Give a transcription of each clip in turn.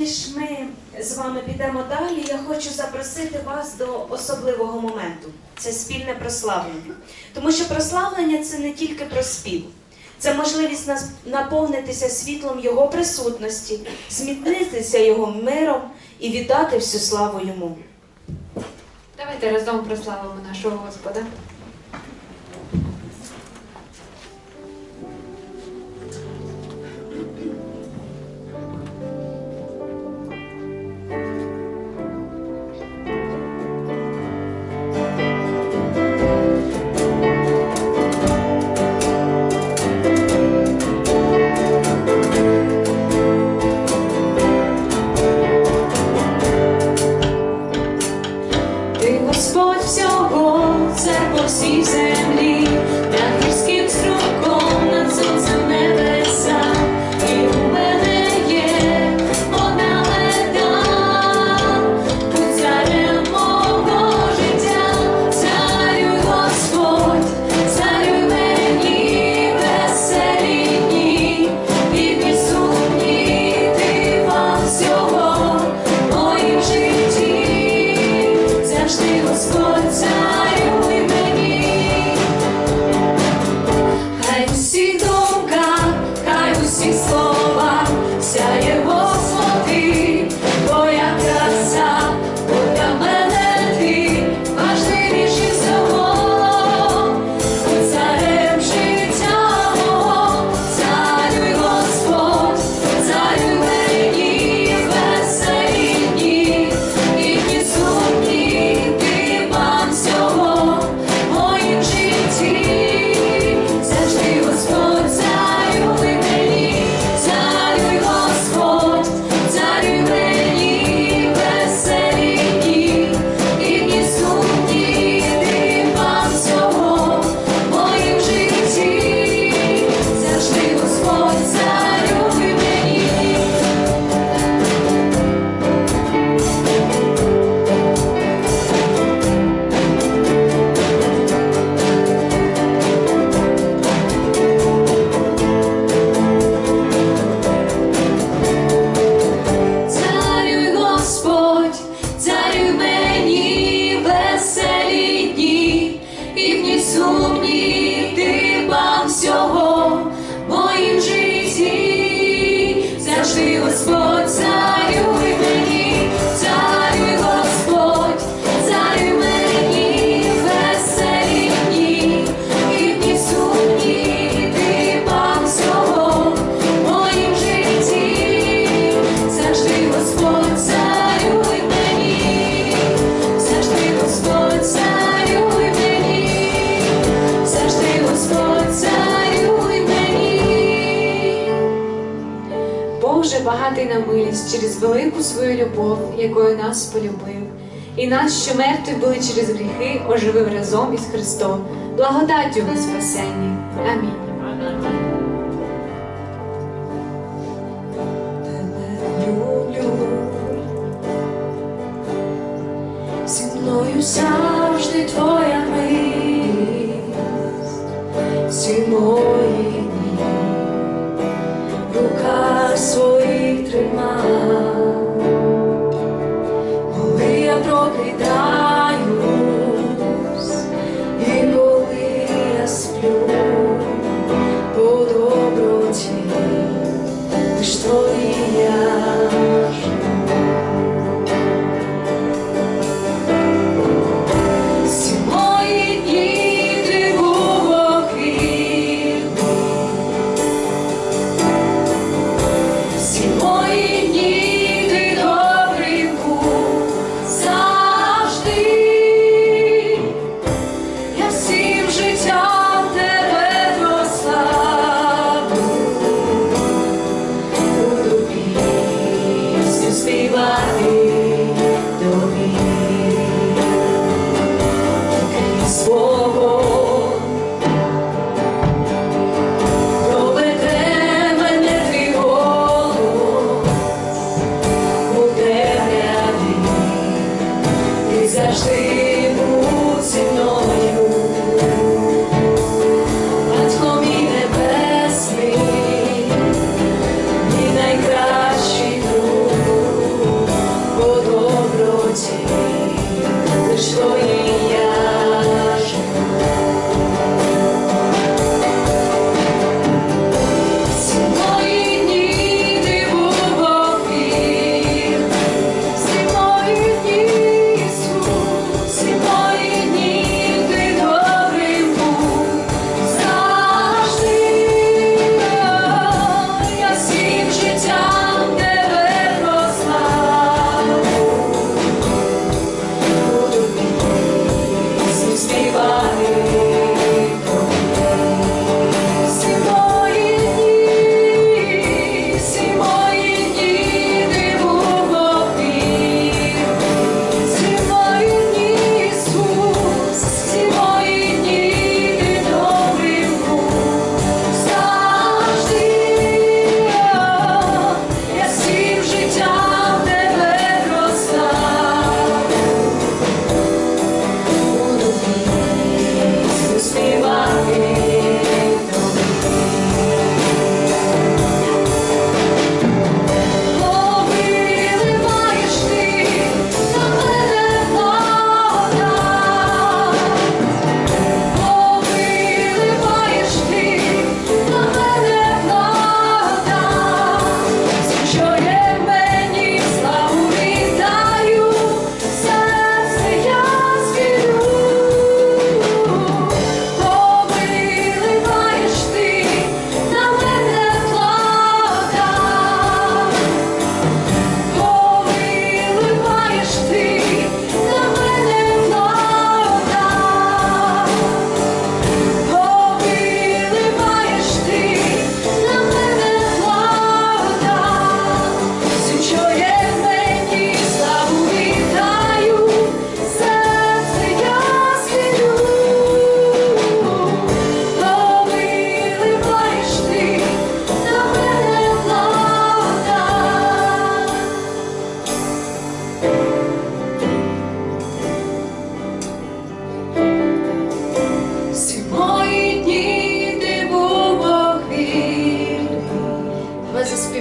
Ніж ми з вами підемо далі, я хочу запросити вас до особливого моменту це спільне прославлення. Тому що прославлення це не тільки про спів, це можливість наповнитися світлом Його присутності, смітнитися Його миром і віддати всю славу йому. Давайте разом прославимо нашого Господа. she was. милість через велику свою любов, якою нас полюбив, і нас, що мертві були через гріхи, оживив разом із Христом. Благодаттю ви спасені. Амінь. Мною завжди твоя милість, сімо. Shivani.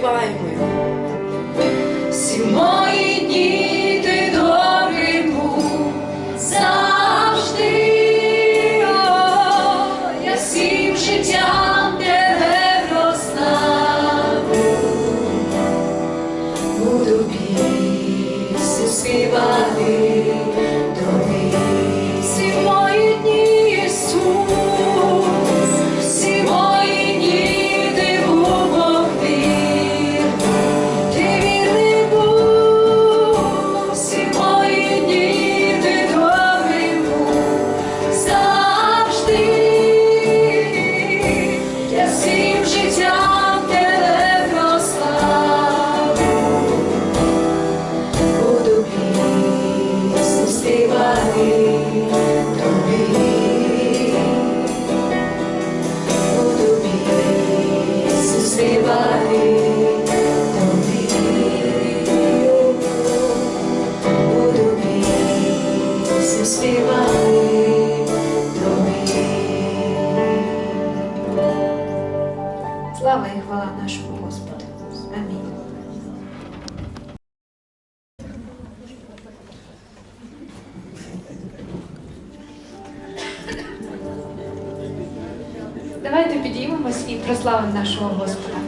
vai, mãe. Simone. слава і хвала нашому Господу. Амінь. Давайте підіймемось і прославимо нашого Господа.